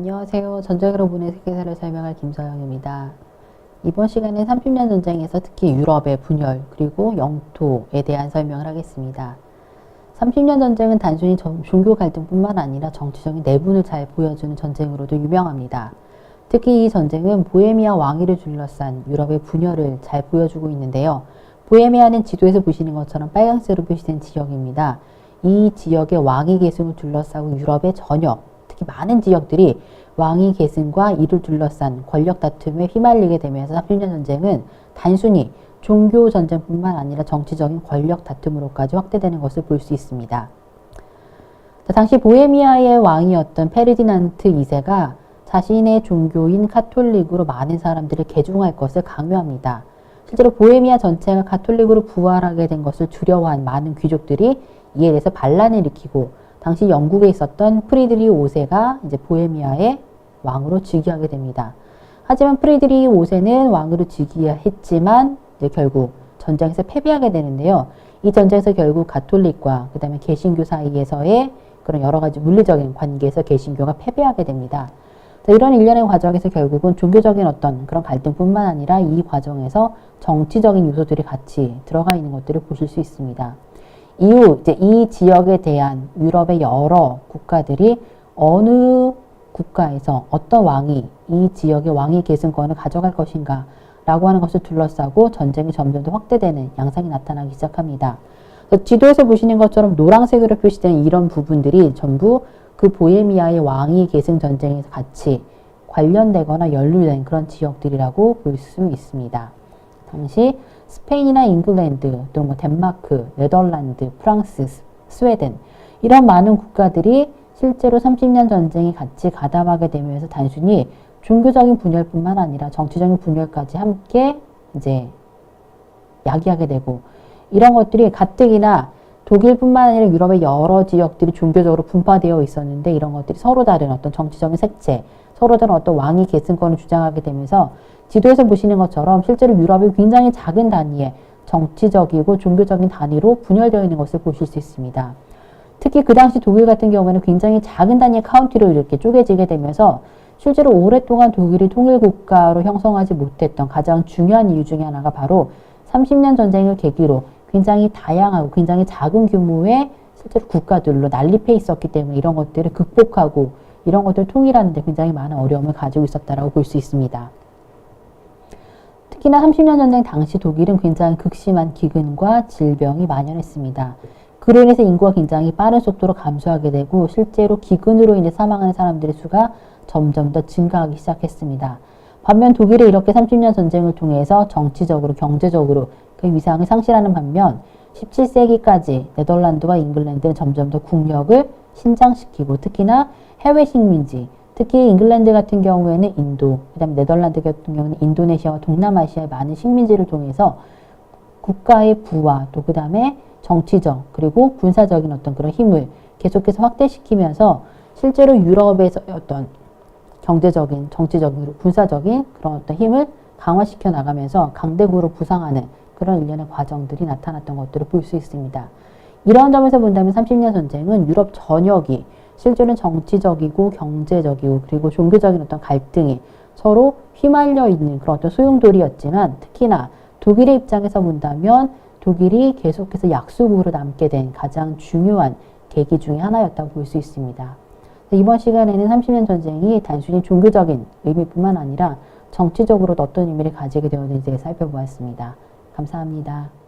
안녕하세요. 전쟁으로분의 세계사를 설명할 김서영입니다. 이번 시간에 30년 전쟁에서 특히 유럽의 분열 그리고 영토에 대한 설명을 하겠습니다. 30년 전쟁은 단순히 정- 종교 갈등뿐만 아니라 정치적인 내분을 잘 보여주는 전쟁으로도 유명합니다. 특히 이 전쟁은 보헤미아 왕위를 둘러싼 유럽의 분열을 잘 보여주고 있는데요. 보헤미아는 지도에서 보시는 것처럼 빨간색으로 표시된 지역입니다. 이 지역의 왕위 계승을 둘러싸고 유럽의 전역, 특히 많은 지역들이 왕위 계승과 이를 둘러싼 권력 다툼에 휘말리게 되면서 30년 전쟁은 단순히 종교 전쟁뿐만 아니라 정치적인 권력 다툼으로까지 확대되는 것을 볼 수 있습니다. 자, 당시 보헤미아의 왕이었던 페르디난트 2세가 자신의 종교인 카톨릭으로 많은 사람들을 개종할 것을 강요합니다. 실제로 보헤미아 전체가 가톨릭으로 부활하게 된 것을 두려워한 많은 귀족들이 이에 대해서 반란을 일으키고 당시 영국에 있었던 프리드리 5세가 이제 보헤미아의 왕으로 즉위하게 됩니다. 하지만 프리드리 5세는 왕으로 즉위했지만 결국 전쟁에서 패배하게 되는데요. 이 전쟁에서 결국 가톨릭과 그다음에 개신교 사이에서의 그런 여러 가지 물리적인 관계에서 개신교가 패배하게 됩니다. 자, 이런 일련의 과정에서 결국은 종교적인 어떤 그런 갈등뿐만 아니라 이 과정에서 정치적인 요소들이 같이 들어가 있는 것들을 보실 수 있습니다. 이후 이제 이 지역에 대한 유럽의 여러 국가들이 어느 국가에서 어떤 왕이 이 지역의 왕위 계승권을 가져갈 것인가 라고 하는 것을 둘러싸고 전쟁이 점점 더 확대되는 양상이 나타나기 시작합니다. 지도에서 보시는 것처럼 노란색으로 표시된 이런 부분들이 전부 그 보헤미아의 왕위 계승 전쟁에 같이 관련되거나 연루된 그런 지역들이라고 볼 수 있습니다. 당시 스페인이나 잉글랜드, 또 뭐 덴마크, 네덜란드, 프랑스, 스- 스웨덴 이런 많은 국가들이 실제로 30년 전쟁이 같이 가담하게 되면서 단순히 종교적인 분열뿐만 아니라 정치적인 분열까지 함께 이제 야기하게 되고 이런 것들이 가뜩이나 독일뿐만 아니라 유럽의 여러 지역들이 종교적으로 분파되어 있었는데 이런 것들이 서로 다른 어떤 정치적인 색채, 서로 다른 어떤 왕위 계승권을 주장하게 되면서 지도에서 보시는 것처럼 실제로 유럽이 굉장히 작은 단위의 정치적이고 종교적인 단위로 분열되어 있는 것을 보실 수 있습니다. 특히 그 당시 독일 같은 경우에는 굉장히 작은 단위의 카운티로 이렇게 쪼개지게 되면서 실제로 오랫동안 독일이 통일국가로 형성하지 못했던 가장 중요한 이유 중에 하나가 바로 30년 전쟁을 계기로 굉장히 다양하고 굉장히 작은 규모의 실제로 국가들로 난립해 있었기 때문에 이런 것들을 극복하고 이런 것들을 통일하는 데 굉장히 많은 어려움을 가지고 있었다라고 볼 수 있습니다. 특히나 30년 전쟁 당시 독일은 굉장히 극심한 기근과 질병이 만연했습니다. 그로 인해서 인구가 굉장히 빠른 속도로 감소하게 되고 실제로 기근으로 인해 사망하는 사람들의 수가 점점 더 증가하기 시작했습니다. 반면 독일이 이렇게 30년 전쟁을 통해서 정치적으로 경제적으로 그 위상을 상실하는 반면 17세기까지 네덜란드와 잉글랜드는 점점 더 국력을 신장시키고 특히나 해외 식민지 특히 잉글랜드 같은 경우에는 인도, 그다음에 네덜란드 같은 경우는 인도네시아와 동남아시아의 많은 식민지를 통해서 국가의 부와 또 그다음에 정치적 그리고 군사적인 어떤 그런 힘을 계속해서 확대시키면서 실제로 유럽에서 어떤 경제적인, 정치적인, 군사적인 그런 어떤 힘을 강화시켜 나가면서 강대국으로 부상하는 그런 일련의 과정들이 나타났던 것들을 볼 수 있습니다. 이런 점에서 본다면 30년 전쟁은 유럽 전역이 실제로는 정치적이고 경제적이고 그리고 종교적인 어떤 갈등이 서로 휘말려 있는 그런 어떤 소용돌이였지만 특히나 독일의 입장에서 본다면 독일이 계속해서 약수국으로 남게 된 가장 중요한 계기 중의 하나였다고 볼 수 있습니다. 이번 시간에는 30년 전쟁이 단순히 종교적인 의미뿐만 아니라 정치적으로도 어떤 의미를 가지게 되었는지 살펴보았습니다. 감사합니다.